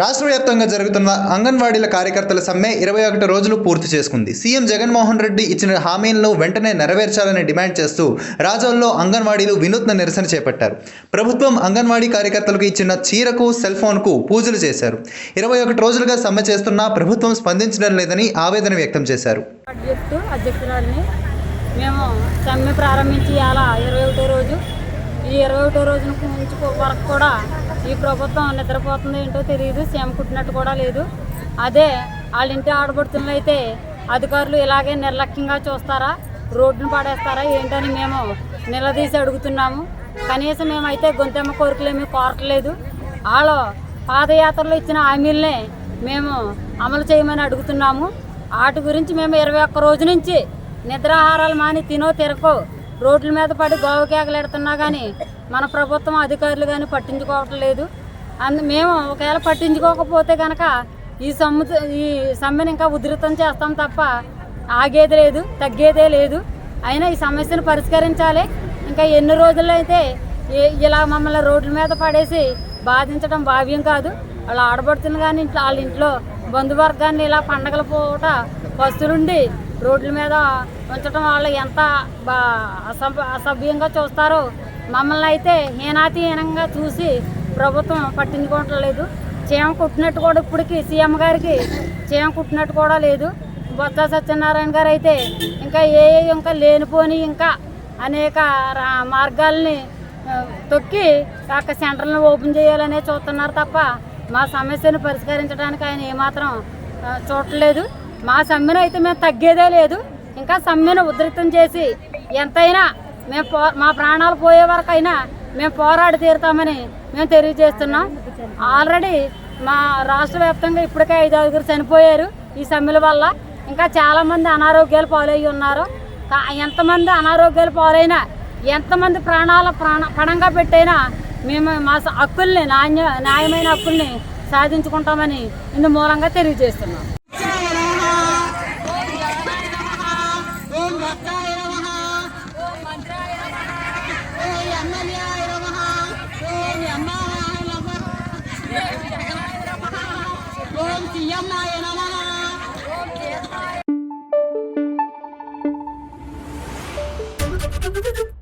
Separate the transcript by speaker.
Speaker 1: రాష్ట్ర వ్యాప్తంగా జరుగుతున్న అంగన్వాడీల కార్యకర్తల సమ్మె ఇరవై ఒకటి రోజులు పూర్తి చేసుకుంది. సీఎం జగన్మోహన్ రెడ్డి ఇచ్చిన హామీలను వెంటనే నెరవేర్చాలని డిమాండ్ చేస్తూ రాజోల్లో అంగన్వాడీలు వినూత్న నిరసన చేపట్టారు. ప్రభుత్వం అంగన్వాడీ కార్యకర్తలకు ఇచ్చిన చీరకు సెల్ ఫోన్కు పూజలు చేశారు. ఇరవై ఒకటి రోజులుగా సమ్మె చేస్తున్నా ప్రభుత్వం స్పందించడం లేదని ఆవేదన వ్యక్తం చేశారు.
Speaker 2: మేము సమ్మె ప్రారంభించి అలా ఇరవై ఒకటో రోజు ఈ ఇరవై ఒకటో రోజున వరకు కూడా ఈ ప్రభుత్వం నిద్రపోతుందో ఏంటో తెలియదు సీఎం కుట్టినట్టు కూడా లేదు. అదే వాళ్ళ ఇంటి ఆడబడుతున్న అయితే అధికారులు ఇలాగే నిర్లక్ష్యంగా చూస్తారా రోడ్డును పడేస్తారా ఏంటని మేము నిలదీసి అడుగుతున్నాము. కనీసం మేమైతే గొంతెమ్మ కోరికలేమి కోరట్లేదు. వాళ్ళు పాదయాత్రలో ఇచ్చిన హామీలనే మేము అమలు చేయమని అడుగుతున్నాము. వాటి గురించి మేము ఇరవై ఒక్క రోజు నుంచి నిద్రాహారాలు మాని తినో తిరకో రోడ్ల మీద పడి గోవ కేకలెడుతున్నా కానీ మన ప్రభుత్వం అధికారులు కానీ పట్టించుకోవటం లేదు. అందు మేము ఒకవేళ పట్టించుకోకపోతే కనుక ఈ సమ్ము ఈ సమ్మెను ఇంకా ఉధృతం చేస్తాం తప్ప ఆగేది లేదు తగ్గేదే లేదు. అయినా ఈ సమస్యను పరిష్కరించాలి. ఇంకా ఎన్ని రోజుల్లో అయితే ఇలా మమ్మల్ని రోడ్ల మీద పడేసి బాధించడం భావ్యం కాదు. వాళ్ళు ఆడబడుతుంది కానీ ఇంట్లో వాళ్ళ ఇంట్లో బంధువర్గాన్ని ఇలా పండగల పూట పస్తులుండి రోడ్ల మీద ఉంచడం వాళ్ళు ఎంత బా అసభ్య అసభ్యంగా చూస్తారో మమ్మల్ని అయితే హీనాతిహీనంగా చూసి ప్రభుత్వం పట్టించుకోవట్లేదు చీమ కుట్టినట్టు కూడా ఇప్పటికి సీఎం గారికి చీమ కుట్టినట్టు కూడా లేదు. బొత్స సత్యనారాయణ గారు అయితే ఇంకా ఏ ఇంకా లేనిపోని ఇంకా అనేక రా- మార్గాల్ని తొక్కి అక్కడ సెంటర్లను ఓపెన్ చేయాలనే చూస్తున్నారు తప్ప మా సమస్యను పరిష్కరించడానికి ఆయన ఏమాత్రం చూడలేదు చూడట్లేదు మా సమ్మెను అయితే మేము తగ్గేదే లేదు. ఇంకా సమ్మెను ఉధృతం చేసి ఎంతైనా మేము పో మా ప్రాణాలు పోయే వరకు అయినా మేము పోరాడి తీరుతామని మేము తెలియజేస్తున్నాం. ఆల్రెడీ మా రాష్ట్ర వ్యాప్తంగా ఇప్పటికే ఐదు ఆరుగురు చనిపోయారు ఈ సమ్మెల వల్ల. ఇంకా చాలామంది అనారోగ్యాలు పాలయ్యి ఉన్నారు. ఎంతమంది అనారోగ్యాలు పాలైనా ఎంతమంది ప్రాణాల ప్రాణ పణంగా పెట్టైనా మేము మా స- హక్కుల్ని నాణ్య న్యాయమైన హక్కుల్ని సాధించుకుంటామని ఇందు మూలంగా తెలియజేస్తున్నాం.
Speaker 3: Thank you.